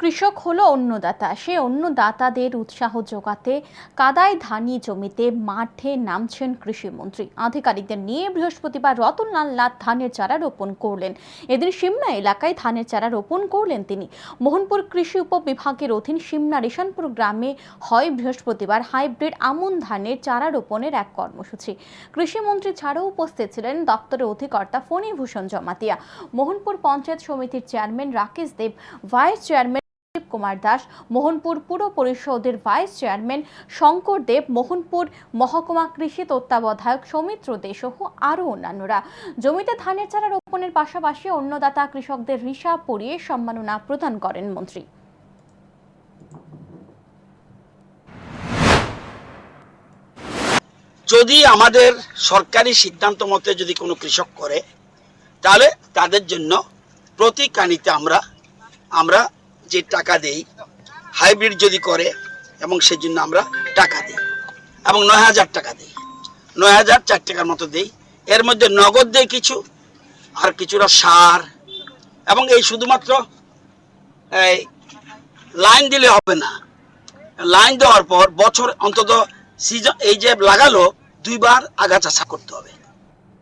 কৃষক হলো অন্নদাতা। সে অন্নদাতাদের উৎসাহ যোগাতে কাদায় ধানি জমিতে মাঠে নামছেন কৃষিমন্ত্রী। আধিকারিকদের নিয়ে বৃহস্পতিবার রতনলাল নাথ ধানের চারা রোপণ করলেন। এদিন সিমনা এলাকায় ধানের চারা রোপণ করলেন তিনি। মোহনপুর কৃষি উপবিভাগের অধীন সিমনা রেশনপুর গ্রামে হয় বৃহস্পতিবার হাইব্রিড আমন ধানের চারা রোপণের এক কর্মসূচি। কৃষিমন্ত্রী ছাড়াও উপস্থিত ছিলেন দপ্তরের অধিকর্তা ফণীভূষণ জমাতিয়া। মোহনপুর পঞ্চায়েত সমিতির chairman Rakesh Deb, vice chairman Kumar Das, Mohanpur পুর পরিষদের ভাইস চেয়ারম্যান শঙ্কর দেব মোহনপুর মহকুমা কৃষি তত্ত্বাবধায়ক সৌমিত্র দে সহ আরও অন্যান্যরা। জমিতে ধানের চারা রোপণের পাশাপাশি অন্নদাতা কৃষকদের হিসাব পড়িয়ে সম্মাননা প্রদান করেন মন্ত্রী। যদি আমাদের সরকারি সিদ্ধান্ত মতে যদি কোনো কৃষক করে, তাহলে তাদের জন্য প্রতি কানিতে আমরা আমরা যে টাকা দেই, হাইব্রিড যদি করে, এবং সেই জন্য আমরা টাকা দিই। এবং নয় হাজার টাকা দিই। নয় হাজার চার টাকার মতো দিই। এর মধ্যে নগদ দেই কিছু, আর কিছুটা সার। এবং এই শুধুমাত্র, এই লাইন দিলে হবে না। লাইন দেওয়ার পর বছর অন্তত সিজন এই যে লাগালো, দুইবার আগাছা করতে হবে।